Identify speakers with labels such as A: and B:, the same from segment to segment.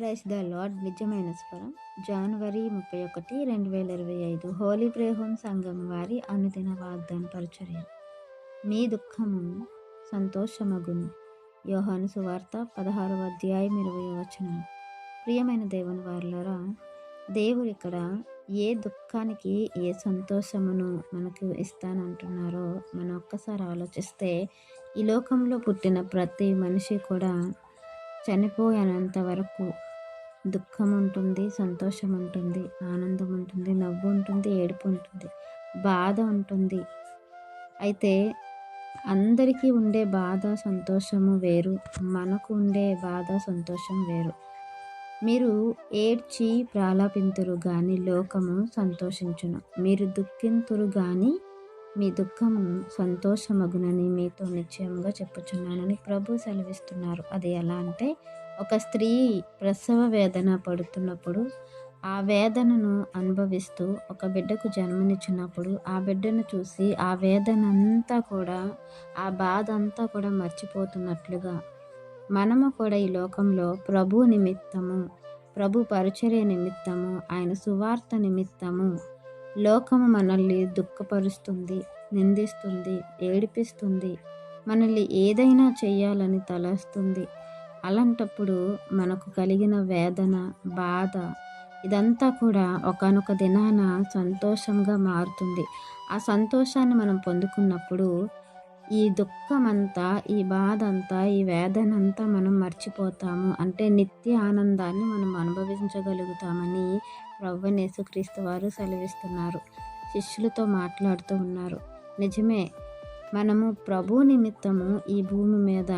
A: Price the lord. నిజమైన స్వరం. జనవరి ముప్పై ఒకటి రెండు వేల ఇరవై ఐదు. హోలీ ప్రేహోం సంఘం వారి అనుదిన వాగ్దాన పరిచర్య. మీ దుఃఖము సంతోషమగును. యోహాను సువార్త పదహారవ అధ్యాయం ఇరవై వచనం. ప్రియమైన దేవుని వారులరా దేవుడు ఇక్కడ ఏ దుఃఖానికి ఏ సంతోషమును మనకు ఇస్తానంటున్నారో మనం ఒక్కసారి ఆలోచిస్తే ఈ లోకంలో పుట్టిన ప్రతి మనిషి కూడా చనిపోయేంత వరకు దుఃఖం ఉంటుంది సంతోషం ఉంటుంది ఆనందం ఉంటుంది నవ్వు ఉంటుంది ఏడుపు ఉంటుంది బాధ ఉంటుంది అయితే అందరికీ ఉండే బాధ సంతోషము వేరు మనకు ఉండే బాధ సంతోషం వేరు. మీరు ఏడ్చి ప్రాలాపింతురు గాని లోకము సంతోషించును. మీరు దుఃఖింతురు గాని మీ దుఃఖము సంతోషమగునని మీతో నిశ్చయంగా చెప్పుచున్నానని ప్రభు సెలవిస్తున్నారు. అది ఎలా అంటే ఒక స్త్రీ ప్రసవ వేదన పడుతున్నప్పుడు ఆ వేదనను అనుభవిస్తూ ఒక బిడ్డకు జన్మనిచ్చినప్పుడు ఆ బిడ్డను చూసి ఆ వేదన అంతా కూడా ఆ బాధ అంతా కూడా మర్చిపోతున్నట్లుగా మనము కూడా ఈ లోకంలో ప్రభు నిమిత్తము ప్రభు పరిచర్య నిమిత్తము ఆయన సువార్త నిమిత్తము లోకము మనల్ని దుఃఖపరుస్తుంది నిందిస్తుంది ఏడిపిస్తుంది మనల్ని ఏదైనా చేయాలని తలస్తుంది. అలాంటప్పుడు మనకు కలిగిన వేదన బాధ ఇదంతా కూడా ఒకనొక దినాన సంతోషంగా మారుతుంది. ఆ సంతోషాన్ని మనం పొందుకున్నప్పుడు ఈ దుఃఖమంతా ఈ బాధ అంతా ఈ వేదన అంతా మనం మర్చిపోతాము. అంటే నిత్య ఆనందాన్ని మనం అనుభవించగలుగుతామని ప్రవ్వ యేసుక్రీస్తు వారు సెలవిస్తున్నారు. శిష్యులతో మాట్లాడుతూ ఉన్నారు. నిజమే మనము ప్రభు నిమిత్తము ఈ భూమి మీద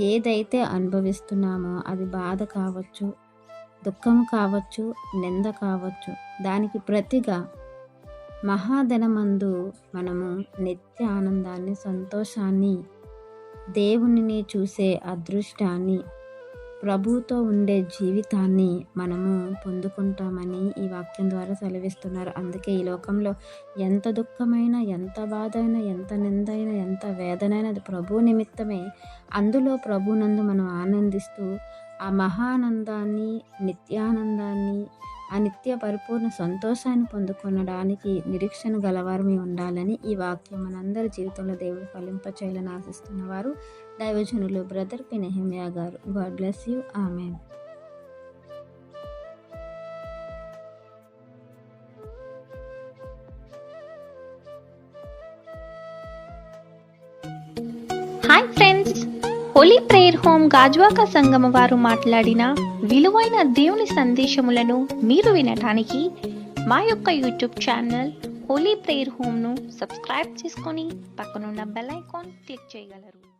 A: ఏదైతే అనుభవిస్తున్నామో అది బాధ కావచ్చు దుఃఖం కావచ్చు నింద కావచ్చు. దానికి ప్రతిగా మహాధనమందు మనము నిత్య ఆనందాన్ని సంతోషాన్ని దేవునిని చూసే అదృష్టాన్ని ప్రభుతో ఉండే జీవితాన్ని మనము పొందుకుంటామని ఈ వాక్యం ద్వారా సెలవిస్తున్నారు. అందుకే ఈ లోకంలో ఎంత దుఃఖమైన ఎంత బాధ అయినా ఎంత నిందైనా ఎంత వేదనైనా అది ప్రభు నిమిత్తమే. అందులో ప్రభునందు మనం ఆనందిస్తూ ఆ మహానందాన్ని నిత్యానందాన్ని ఆ నిత్య పరిపూర్ణ సంతోషాన్ని పొందుకొనడానికి నిరీక్షణ గలవారమే ఉండాలని ఈ వాక్యం మనందరి జీవితంలో దేవుడు ఫలింపచేయాలని ఆశిస్తున్నవారు దైవజనులు బ్రదర్ పినహిమియా గారు. God bless you. ఆమె
B: hi friends holy prayer home Gajuwaka సంగమ వారు మాట్లాడిన విలువైన దేవుని సందేశములను మీరు వినటానికి మా యొక్క యూట్యూబ్ ఛానల్ హోలీ ప్రేయర్ హోమ్ను సబ్స్క్రైబ్ చేసుకొని పక్కనున్న బెల్ ఐకాన్ క్లిక్ చేయగలరు.